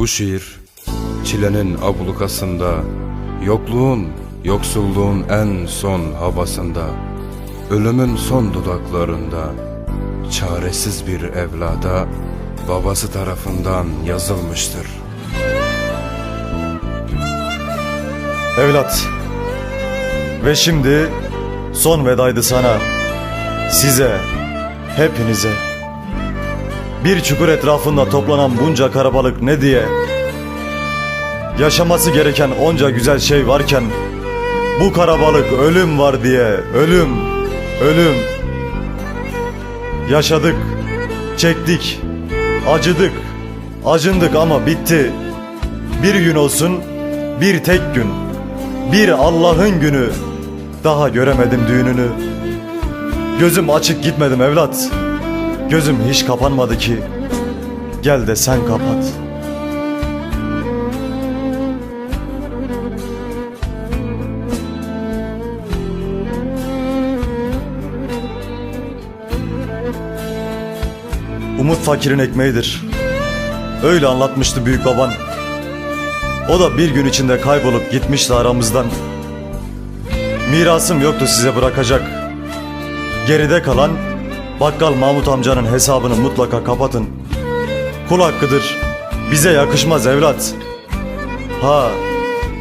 Bu şiir çilenin ablukasında, yokluğun, yoksulluğun en son havasında, ölümün son dudaklarında, çaresiz bir evlada babası tarafından yazılmıştır. Evlat. Ve şimdi son vedaydı sana. Size, hepinize. Bir çukur etrafında toplanan bunca karabalık ne diye? Yaşaması gereken onca güzel şey varken bu karabalık ölüm var diye. Ölüm, ölüm. Yaşadık, çektik, acıdık, acındık ama bitti. Bir gün olsun, bir tek gün. Bir Allah'ın günü. Daha göremedim düğününü. Gözüm açık gitmedim evlat. Gözüm hiç kapanmadı ki. Gel de sen kapat. Umut fakirin ekmeğidir. Öyle anlatmıştı büyük baban. O da bir gün içinde kaybolup gitmişti aramızdan. Mirasım yoktu size bırakacak. Geride kalan bakkal Mahmut amcanın hesabını mutlaka kapatın. Kul hakkıdır. Bize yakışmaz evlat. Ha,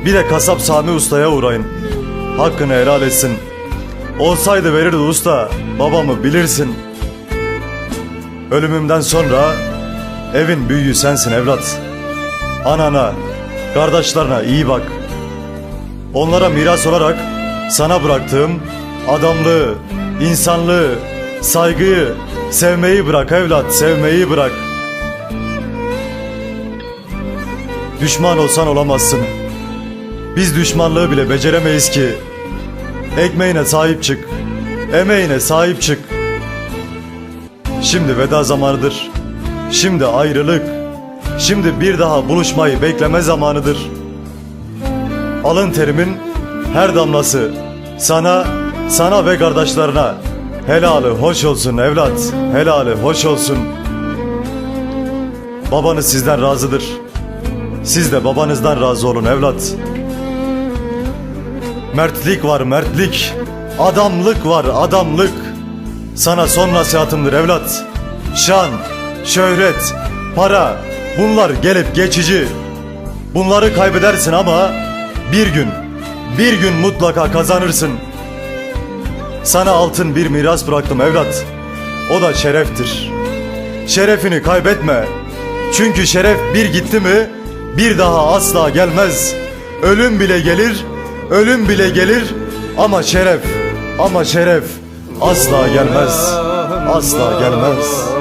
bir de kasap Sami Usta'ya uğrayın. Hakkını helal etsin. Olsaydı verirdi usta, babamı bilirsin. Ölümümden sonra evin büyüğü sensin evlat. Anana, kardeşlerine iyi bak. Onlara miras olarak sana bıraktığım adamlığı, insanlığı, saygıyı, sevmeyi bırak evlat, sevmeyi bırak. Düşman olsan olamazsın. Biz düşmanlığı bile beceremeyiz ki. Ekmeğine sahip çık, emeğine sahip çık. Şimdi veda zamanıdır. Şimdi ayrılık. Şimdi bir daha buluşmayı bekleme zamanıdır. Alın terimin her damlası sana, sana ve kardeşlerine helali hoş olsun evlat, helali hoş olsun. Babanız sizden razıdır. Siz de babanızdan razı olun evlat. Mertlik var mertlik. Adamlık var adamlık. Sana son nasihatımdır evlat. Şan, şöhret, para bunlar gelip geçici. Bunları kaybedersin ama bir gün, bir gün mutlaka kazanırsın. Sana altın bir miras bıraktım evlat. O da şereftir. Şerefini kaybetme. Çünkü şeref bir gitti mi bir daha asla gelmez. Ölüm bile gelir, ölüm bile gelir ama şeref, ama şeref asla gelmez. Asla gelmez.